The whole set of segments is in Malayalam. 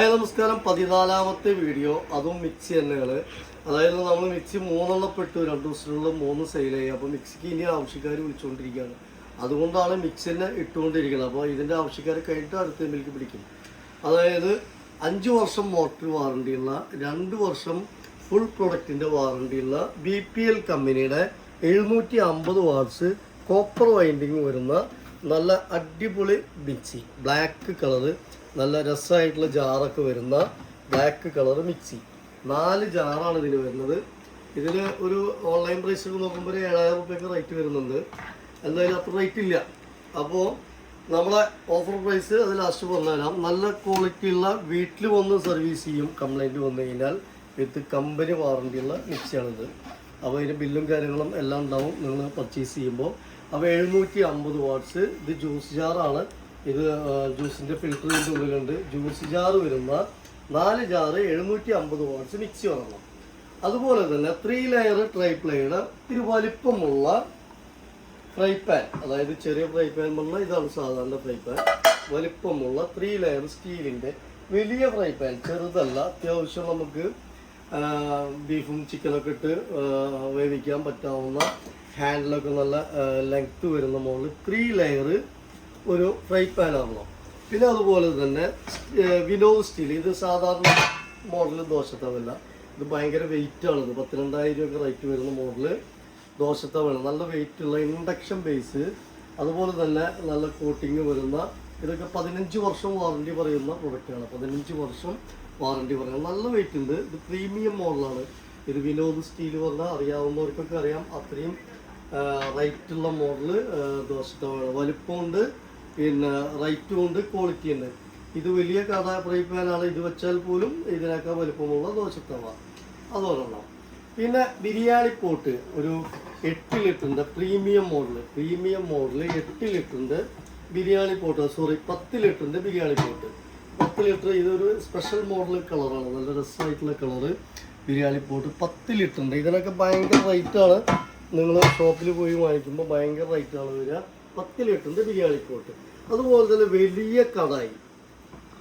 ഹായ് നമസ്കാരം. പതിനാലാമത്തെ വീഡിയോ. അതും മിക്സി എണ്ണകൾ അതായത് നമ്മൾ മിക്സി മൂന്നെണ്ണം പെട്ടു രണ്ട് ദിവസത്തിനുള്ള മൂന്ന് സെയിലായി അപ്പോൾ മിക്സിക്ക് ഇനി ആവശ്യക്കാർ വിളിച്ചുകൊണ്ടിരിക്കുകയാണ് അതുകൊണ്ടാണ് മിക്സി തന്നെ ഇട്ടുകൊണ്ടിരിക്കുന്നത്. അപ്പോൾ ഇതിന്റെ ആവശ്യക്കാർ കഴിഞ്ഞിട്ട് അടുത്ത മിൽക്ക് പിടിക്കും അതായത് അഞ്ച് വർഷം മോട്ടർ വാറണ്ടിയുള്ള രണ്ട് വർഷം ഫുൾ പ്രൊഡക്റ്റിന്റെ വാറണ്ടിയുള്ള ബി പി എൽ കമ്പനിയുടെ എഴുന്നൂറ്റി അമ്പത് വാട്ട്സ് കോപ്പർ വൈൻഡിങ് വരുന്ന നല്ല അടിപൊളി മിക്സി. ബ്ലാക്ക് കളറ് നല്ല രസമായിട്ടുള്ള ജാറൊക്കെ വരുന്ന ബ്ലാക്ക് കളർ മിക്സി. നാല് ജാറാണ് ഇതിന് വരുന്നത്. ഇതിന് ഒരു ഓൺലൈൻ പ്രൈസ് നോക്കുമ്പോൾ ഒരു ഏഴായിരം റുപ്യൊക്കെ റേറ്റ് വരുന്നുണ്ട്. എന്തായാലും അത്ര റേറ്റ് ഇല്ല. അപ്പോൾ നമ്മളെ ഓഫർ പ്രൈസ് അത് ലാസ്റ്റ് പറഞ്ഞുതരാം. നല്ല ക്വാളിറ്റിയുള്ള വീട്ടിൽ വന്ന് സർവീസ് ചെയ്യും കംപ്ലൈന്റ് വന്നു കഴിഞ്ഞാൽ വിത്ത് കമ്പനി വാറണ്ടിയുള്ള മിക്സിയാണിത്. അപ്പോൾ അതിന്റെ ബില്ലും കാര്യങ്ങളും എല്ലാം ഉണ്ടാവും നിങ്ങൾ പർച്ചേസ് ചെയ്യുമ്പോൾ. അപ്പോൾ എഴുന്നൂറ്റി അമ്പത് വാട്ട്സ് ഇത് ജ്യൂസ് ജാറാണ് ഇത് ജ്യൂസിന്റെ ഫിൽറ്ററിന്റെ ഉള്ളിലുണ്ട്. ജ്യൂസ് ജാർ വരുന്ന നാല് ജാറ് എഴുന്നൂറ്റി അമ്പത് വാട്ട്സ് മിക്സി വരണം അതുപോലെ തന്നെ ത്രീ ലെയർ ട്രൈ പ്ലേയുടെ ഇത്തിരി വലിപ്പമുള്ള ഫ്രൈ പാൻ അതായത് ചെറിയ ഫ്രൈ പാൻ പറഞ്ഞാൽ ഇതാണ് സാധാരണ ഫ്രൈ പാൻ വലിപ്പമുള്ള ത്രീ ലെയർ സ്റ്റീലിന്റെ വലിയ ഫ്രൈ പാൻ ചെറുതല്ല അത്യാവശ്യം നമുക്ക് ബീഫും ചിക്കനൊക്കെ ഇട്ട് വേവിക്കാൻ പറ്റാവുന്ന ഹാൻഡിലൊക്കെ നല്ല ലെങ്ത്ത് വരുന്ന മുകളിൽ ത്രീ ലെയർ ഒരു ഫ്രൈ പാൻ ആണല്ലോ പിന്നെ അതുപോലെ തന്നെ വിനോവ് സ്റ്റീൽ. ഇത് സാധാരണ മോഡൽ ദോശത്തവല്ല. ഇത് ഭയങ്കര വെയിറ്റ് ആണ്. ഇത് പത്തിരണ്ടായിരം ഒക്കെ റേറ്റ് വരുന്ന മോഡൽ ദോശത്തവല്ല നല്ല വെയിറ്റ് ഉള്ള ഇൻഡക്ഷൻ ബേസ് അതുപോലെ തന്നെ നല്ല കോട്ടിങ് വരുന്ന ഇതൊക്കെ പതിനഞ്ച് വർഷം വാറണ്ടി പറയുന്ന പ്രൊഡക്റ്റാണ് പതിനഞ്ച് വർഷം വാറണ്ടി പറഞ്ഞു നല്ല വെയിറ്റ് ഉണ്ട്. ഇത് പ്രീമിയം മോഡലാണ് ഇത് വിനോദ് സ്റ്റീൽ പറഞ്ഞാൽ അറിയാവുന്നവർക്കൊക്കെ അറിയാം. അത്രയും റൈറ്റ് ഉള്ള മോഡൽ വലിപ്പം ഉണ്ട് പിന്നെ റൈറ്റും ഉണ്ട്. ക്വാളിറ്റി ഉണ്ട്. ഇത് വലിയ കഥ ഫ്രൈ ഇത് വെച്ചാൽ പോലും ഇതിനേക്കാൾ വലുപ്പമുള്ള ദോശത്തവ അതൊരെണ്ണം. പിന്നെ ബിരിയാണി പോട്ട് ഒരു എട്ട് ലിറ്ററിന്റെ പ്രീമിയം മോഡൽ പ്രീമിയം മോഡൽ എട്ട് ലിറ്ററിന്റെ ബിരിയാണി പോട്ട് സോറി പത്ത് ലിറ്ററിന്റെ ബിരിയാണി പോട്ട് പത്ത് ലിറ്റർ ഇതൊരു സ്പെഷ്യൽ മോഡൽ കളറാണ് നല്ല രസമായിട്ടുള്ള കളറ് ബിരിയാണി പോട്ട് പത്ത് ഉണ്ട്. ഇതിനൊക്കെ ഭയങ്കര റേറ്റാണ് നിങ്ങൾ ഷോപ്പിൽ പോയി വാങ്ങിക്കുമ്പോൾ ഭയങ്കര റേറ്റാണ് വരിക. പത്ത് ലിറ്ററിന്റെ ബിരിയാണി പോട്ട്. അതുപോലെ തന്നെ വലിയ കടായി.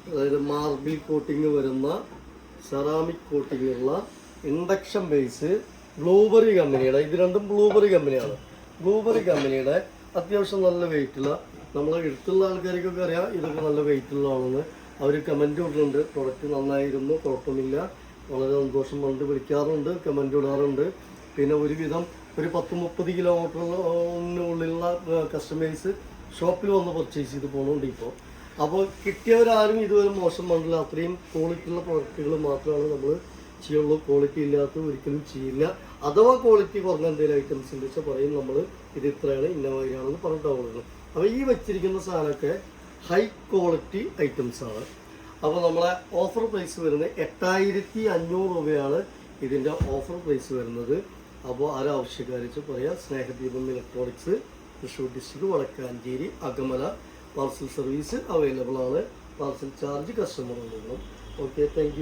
അതായത് മാർബിൾ കോട്ടിങ് വരുന്ന സെറാമിക് കോട്ടിംഗ് ഉള്ള ഇൻഡക്ഷൻ ബേസ് ബ്ലൂബെറി കമ്പനിയുടെ ഇത് രണ്ടും ബ്ലൂബെറി കമ്പനിയാണ് ബ്ലൂബെറി കമ്പനിയുടെ അത്യാവശ്യം നല്ല വെയിറ്റുള്ള നമ്മളെ എടുത്തുള്ള ആൾക്കാർക്കൊക്കെ അറിയാം ഇതൊക്കെ നല്ല വെയിറ്റുള്ളതാണെന്ന് അവർ കമന്റ് ഇടുന്നുണ്ട്. പ്രൊഡക്റ്റ് നന്നായിരുന്നു കുഴപ്പമില്ല വളരെ സന്തോഷം കൊണ്ട് വിളിക്കാറുണ്ട് കമന്റ് ഇടാറുണ്ട്. പിന്നെ ഒരുവിധം ഒരു പത്ത് മുപ്പത് കിലോമീറ്ററിനുള്ളിലുള്ള കസ്റ്റമേഴ്സ് ഷോപ്പിൽ വന്ന് പർച്ചേസ് ചെയ്ത് പോകുന്നുണ്ട് ഇപ്പോൾ അപ്പോൾ കിട്ടിയവരാരും ഇതുവരെ മോശം പറഞ്ഞില്ല അത്രയും ക്വാളിറ്റിയുള്ള പ്രൊഡക്റ്റുകൾ മാത്രമാണ് നമ്മൾ ചെയ്യുള്ളൂ. ക്വാളിറ്റി ഇല്ലാത്ത ഒരിക്കലും ചെയ്യില്ല. അഥവാ ക്വാളിറ്റി കുറഞ്ഞ എന്തെങ്കിലും ഐറ്റംസ് ഉണ്ട് വെച്ചാൽ പറയും നമ്മൾ ഇത് ഇത്രയാണ് ഇന്ന പറഞ്ഞിട്ടാണ് പറഞ്ഞിട്ടാവുന്നത് അപ്പോൾ ഈ വെച്ചിരിക്കുന്ന സാധനമൊക്കെ ഹൈ ക്വാളിറ്റി ഐറ്റംസ് ആണ്. അപ്പോൾ നമ്മളെ ഓഫർ പ്രൈസ് വരുന്നത് എട്ടായിരത്തി അഞ്ഞൂറ് രൂപയാണ് ഇതിന്റെ ഓഫർ പ്രൈസ് വരുന്നത്. അപ്പോൾ ആരാവശ്യക്കാരിച്ച് പറയാം Snehadeepam electronics Thrissur district Vadakkanchery Akamala parcel service available ആണ്. പാർസൽ ചാർജ് കസ്റ്റമർ ഉള്ളതും ഓക്കെ താങ്ക്